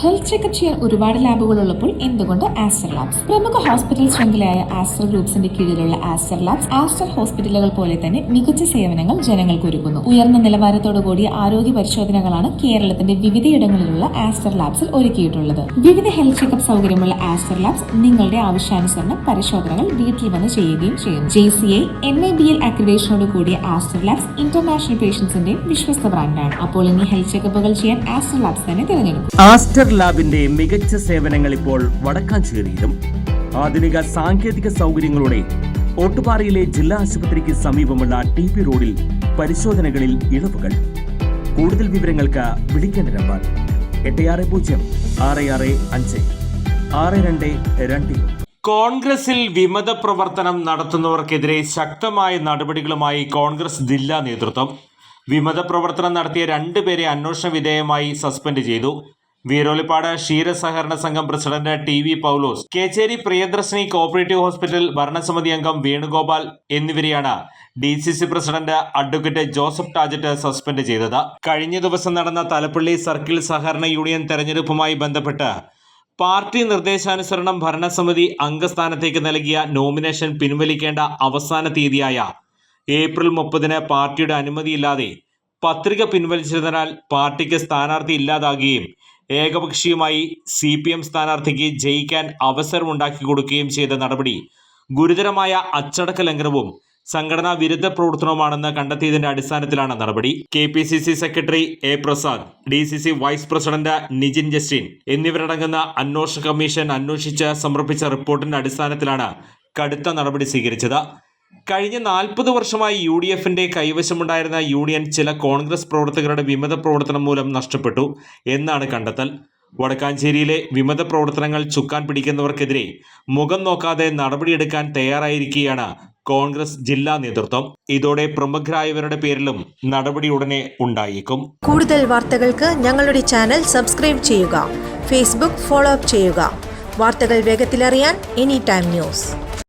Health checkup ചെയ്യാൻ ഒരുപാട് ലാബുകൾ ഉള്ളപ്പോൾ എന്തുകൊണ്ട് ആസ്റ്റർ ലാബ്സ് പ്രമുഖ ഹോസ്പിറ്റൽ ശൃംഖലയായ ആസ്റ്റർ ഗ്രൂപ്പ്സിന്റെ കീഴിലുള്ള ആസ്റ്റർ ലാബ്സ് ആസ്റ്റർ ഹോസ്പിറ്റലുകൾ പോലെ തന്നെ മികച്ച സേവനങ്ങൾ ജനങ്ങൾക്ക് ഒരുക്കുന്നു. ഉയർന്ന നിലവാരത്തോടു കൂടിയ ആരോഗ്യ പരിശോധനകളാണ് കേരളത്തിന്റെ വിവിധയിടങ്ങളിലുള്ള ആസ്റ്റർ ലാബ്സിൽ ഒരുക്കിയിട്ടുള്ളത്. വിവിധ ഹെൽത്ത് ചെക്കപ്പ് സൗകര്യമുള്ള ആസ്റ്റർ ലാബ്സ് നിങ്ങളുടെ ആവശ്യാനുസരണം പരിശോധനകൾ വീട്ടിൽ വന്ന് ചെയ്യുകയും ചെയ്യും J C I N I B L അക്രിഡേഷനോട് കൂടിയ ആസ്റ്റർ ലാബ്സ് ഇന്റർനാഷണൽ പേഷ്യൻസിന്റെ വിശ്വസ്ത ബ്രാൻഡാണ് അപ്പോൾ ഇനി ഹെൽത്ത് ചെക്കപ്പുകൾ ചെയ്യാൻ ആസ്റ്റർ ലാബ്സ് തന്നെ തിരഞ്ഞെടുക്കും. ലാബിന്റെ മികച്ച സേവനങ്ങൾ ഇപ്പോൾ വടക്കാഞ്ചേരിയിലും. ആധുനിക സാങ്കേതിക സൗകര്യങ്ങളോടെ ഓട്ടുപാറയിലെ ജില്ലാ ആശുപത്രിക്ക് സമീപമുള്ള ടി പി റോഡിൽ പരിശോധനകളിൽ ഇളവുകൾ. കൂടുതൽ വിവരങ്ങൾക്ക് വിളിക്കേണ്ട നമ്പർ എട്ട് ആറ് പൂജ്യം ആറ് ആറ് അഞ്ച് ആറ് രണ്ട് രണ്ട് കോൺഗ്രസിൽ വിമത പ്രവർത്തനം നടത്തുന്നവർക്കെതിരെ ശക്തമായ നടപടികളുമായി കോൺഗ്രസ് ജില്ലാ നേതൃത്വം. വിമത പ്രവർത്തനം നടത്തിയ രണ്ടുപേരെ അന്വേഷണ വിധേയമായി സസ്പെൻഡ് ചെയ്തു. വീരോലിപ്പാട് ക്ഷീരസഹകരണ സംഘം president T V Paulose Kecheri Priyadarshini cooperative hospital ഭരണസമിതി അംഗം വേണുഗോപാൽ എന്നിവരെയാണ് D C C president advocate Joseph Tajet suspend ചെയ്തത്. കഴിഞ്ഞ ദിവസം നടന്ന തലപ്പള്ളി സർക്കിൾ സഹകരണ യൂണിയൻ തെരഞ്ഞെടുപ്പുമായി ബന്ധപ്പെട്ട് പാർട്ടി നിർദ്ദേശാനുസരണം ഭരണസമിതി അംഗസ്ഥാനത്തേക്ക് നൽകിയ നോമിനേഷൻ പിൻവലിക്കേണ്ട അവസാന തീയതിയായ ഏപ്രിൽ മുപ്പതിന് പാർട്ടിയുടെ അനുമതിയില്ലാതെ പത്രിക പിൻവലിച്ചതിനാൽ പാർട്ടിക്ക് സ്ഥാനാർത്ഥി ഇല്ലാതാകുകയും ഏകപക്ഷീയമായി സി പി എം സ്ഥാനാർത്ഥിക്ക് ജയിക്കാൻ അവസരമുണ്ടാക്കി കൊടുക്കുകയും ചെയ്ത നടപടി ഗുരുതരമായ അച്ചടക്ക ലംഘനവും സംഘടനാ വിരുദ്ധ പ്രവർത്തനവുമാണെന്ന് കണ്ടെത്തിയതിന്റെ അടിസ്ഥാനത്തിലാണ് നടപടി. K P C C secretary A Prasad D C C vice president Nijin Justin എന്നിവരടങ്ങുന്ന അന്വേഷണ കമ്മീഷൻ അന്വേഷിച്ച് സമർപ്പിച്ച റിപ്പോർട്ടിന്റെ അടിസ്ഥാനത്തിലാണ് കടുത്ത നടപടി സ്വീകരിച്ചത്. കഴിഞ്ഞ നാൽപ്പത് വർഷമായി യു ഡി എഫിന്റെ കൈവശമുണ്ടായിരുന്ന യൂണിയൻ ചില കോൺഗ്രസ് പ്രവർത്തകരുടെ വിമത പ്രവർത്തനം മൂലം നഷ്ടപ്പെട്ടു എന്നാണ് കണ്ടെത്തൽ. വടക്കാഞ്ചേരിയിലെ വിമത പ്രവർത്തനങ്ങൾ ചുക്കാൻ പിടിക്കുന്നവർക്കെതിരെ മുഖം നോക്കാതെ നടപടിയെടുക്കാൻ തയ്യാറായിരിക്കുകയാണ് കോൺഗ്രസ് ജില്ലാ നേതൃത്വം. ഇതോടെ പ്രമുഖരായവരുടെ പേരിലും നടപടി ഉടനെ ഉണ്ടായേക്കും. കൂടുതൽ വാർത്തകൾക്ക് ഞങ്ങളുടെ ചാനൽ സബ്സ്ക്രൈബ് ചെയ്യുക ഫേസ്ബുക്ക് ഫോളോ അപ്പ് ചെയ്യുക. വാർത്തകൾ വേഗത്തിലറിയാൻ എനി ടൈം ന്യൂസ്.